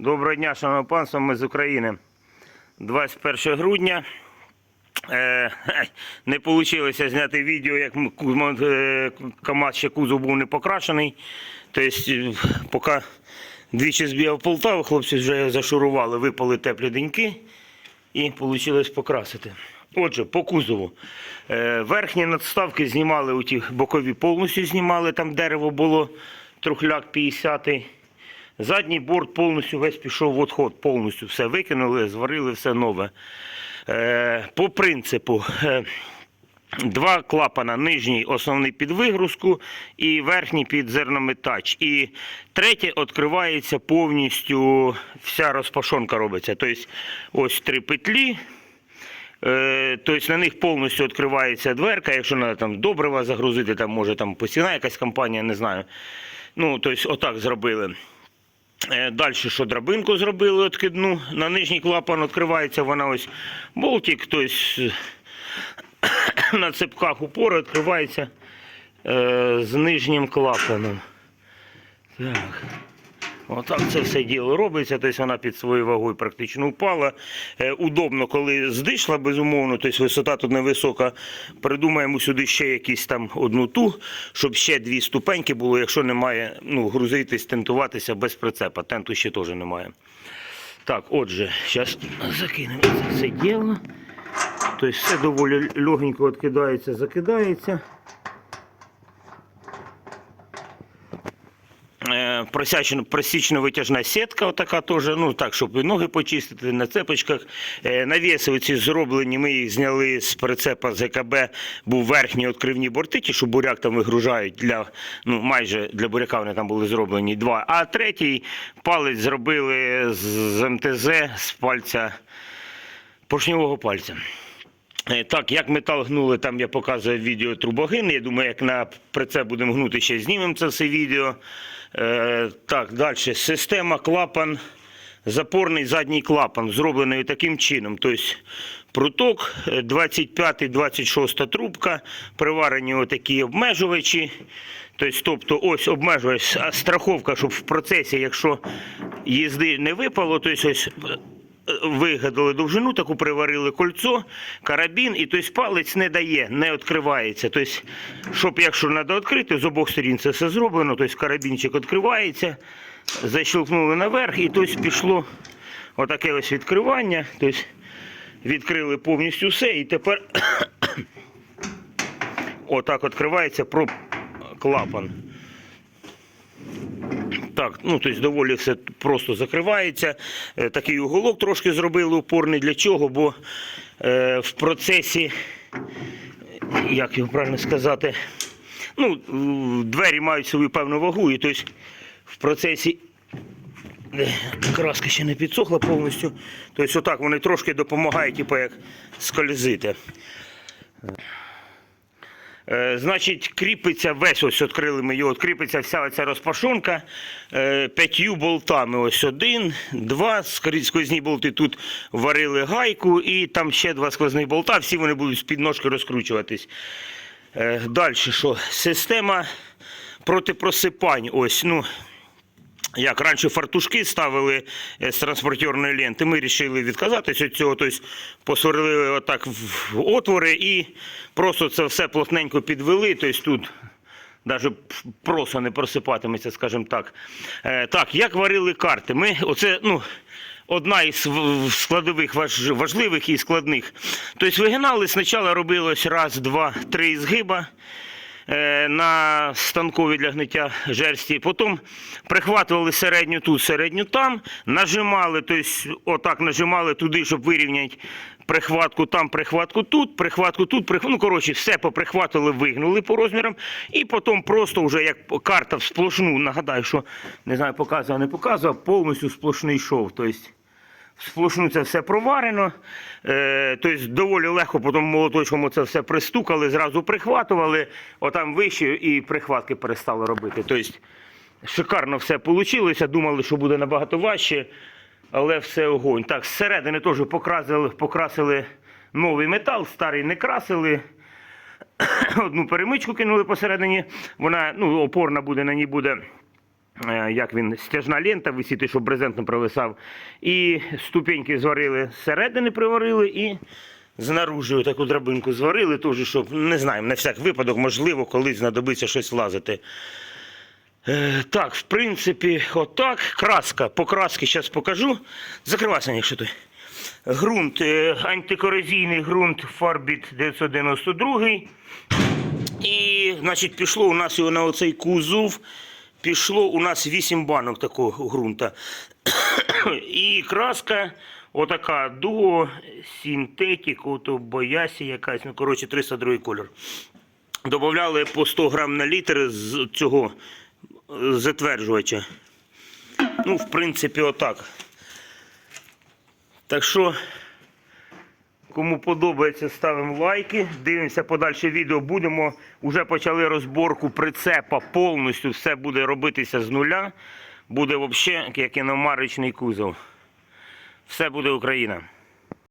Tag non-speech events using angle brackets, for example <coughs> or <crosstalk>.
Доброго дня, шановне панство, ми з України. 21 грудня. Е, не вийшло зняти відео, як е, КАМАЗ ще кузов був не покрашений. Тобто, е, поки двічі збігав Полтаву, хлопці вже зашурували, випали теплі деньки і вийшло покрасити. Отже, по кузову. Верхні надставки знімали, у ті бокові повністю знімали, там дерево було, трухляк 50 Задній борт повністю весь пішов в отход, повністю все викинули, зварили все нове. Е, по принципу. е, Два клапана, нижній основний під вигрузку і верхній під зернометач. І третє відкривається повністю, вся розпашонка робиться. Тобто ось три петлі. Е, Тобто на них повністю відкривається дверка, якщо треба там добрива загрузити, там може там постійна якась компанія, не знаю. Ну, тобто, отак зробили. Далі, що драбинку зробили відкидну, на нижній клапан відкривається вона ось болтик, тобто <coughs> на цепках упор відкривається е, з нижнім клапаном. Так. Отак це все діло робиться, тобто вона під своєю вагою практично впала. Е, удобно, коли здишла, безумовно, тобто висота тут невисока. Придумаємо сюди ще якісь там одну ту, щоб ще дві ступеньки було, якщо немає, ну, грузитись, тентуватися без прицепа. Тенту ще теж немає. Так, отже, зараз закинемо це все діло. Тобто все доволі легенько відкидається, закидається. Е, просячено- просічно-витяжна сітка, отака теж, ну так, щоб і ноги почистити на цепочках. Е, Навіси оці зроблені, ми їх зняли з прицепа з ГКБ, був верхні відкривні борти, ті, що буряк там вигружають для, ну майже для буряка вони там були зроблені два. А третій палець зробили з МТЗ, з пальця, поршньового пальця. Е, Так, як метал гнули, там я показую відео трубогин. Я думаю, як на прицеп будемо гнути, ще знімемо це все відео. Е, так, далі. Система клапан, запорний задній клапан, зроблений таким чином. Тобто пруток, 25-26 трубка, приварені отакі обмежувачі. Тобто, тобто ось обмежувач, страховка, щоб в процесі, якщо їзди не випало, тобто ось вигадали довжину, таку приварили кольцо, карабін, і тобто палець не дає, не відкривається. Тобто, щоб якщо треба відкрити, з обох сторін це все зроблено, тобто карабінчик відкривається, защелкнули наверх, і тобто пішло отаке ось відкривання. Тобто відкрили повністю все, і тепер <coughs> отак відкривається про клапан. Так, ну тобто доволі все просто закривається. Е, Такий уголок трошки зробили упорний. Для чого? Бо е, в процесі, як його правильно сказати, ну, двері мають свою певну вагу, і тобто в процесі. Е, Краска ще не підсохла повністю. Тобто, отак вони трошки допомагають, типу, як скользити. Е, Значить, кріпиться весь ось відкрили ми його, кріпиться вся ця розпашонка е, п'ятью болтами. Ось один, два сквозні болти тут варили гайку, і там ще два сквозних болта. Всі вони будуть з підножки розкручуватись. Е, Далі що? Система протипросипань. Ось, ну, як раніше фартушки ставили е, з транспортерної ленти, ми вирішили відказатися від цього, тобто посверлили отак в отвори і просто це все плотненько підвели. Тобто тут навіть просто не просипатиметься, скажімо так. Е, так, як варили карти? Ми оце, ну. Одна із складових важливих і складних. Тобто вигинали, спочатку робилось раз, два, три згиба на станкові для гниття жерсті. Потім прихватували середню тут, середню там, нажимали, тобто отак нажимали туди, щоб вирівняти прихватку там, прихватку тут, прихватку тут, прих... ну коротше, все поприхватували, вигнули по розмірам, і потім просто вже як карта в сплошну, нагадаю, що не знаю, показував, не показував, повністю сплошний шов. Тобто Сплошну це все проварено. Е, тобто доволі легко потім молоточком це все пристукали, зразу прихватували, отам вище і прихватки перестали робити. Тобто шикарно все вийшло. Думали, що буде набагато важче, але все огонь. Так, зсередини теж покрасили, покрасили новий метал, старий не красили. <coughs> Одну перемичку кинули посередині. Вона ну, опорна буде, на ній буде як він, стяжна лента висіти, щоб брезент не провисав. І ступеньки зварили зсередини, приварили і знаружи таку драбинку зварили, теж, щоб не знаю, на всяк випадок, можливо, колись знадобиться щось влазити. Е, так, в принципі, отак. Краска. По краски зараз покажу. Закривайся, якщо ти. Грунт, е, антикорозійний ґрунт Фарбіт 992. І, значить, пішло у нас його на оцей кузов. Пішло у нас 8 банок такого ґрунта. <coughs> І краска отака дуо, синтетик, ото боясі якась, ну коротше 302 кольор. Добавляли по 100 грам на літр з цього е, затверджувача. Ну, в принципі, отак. Так що, кому подобається, ставимо лайки. Дивимося подальше відео. Будемо вже почали розборку прицепа повністю. Все буде робитися з нуля. Буде взагалі як іномаричний кузов. Все буде Україна.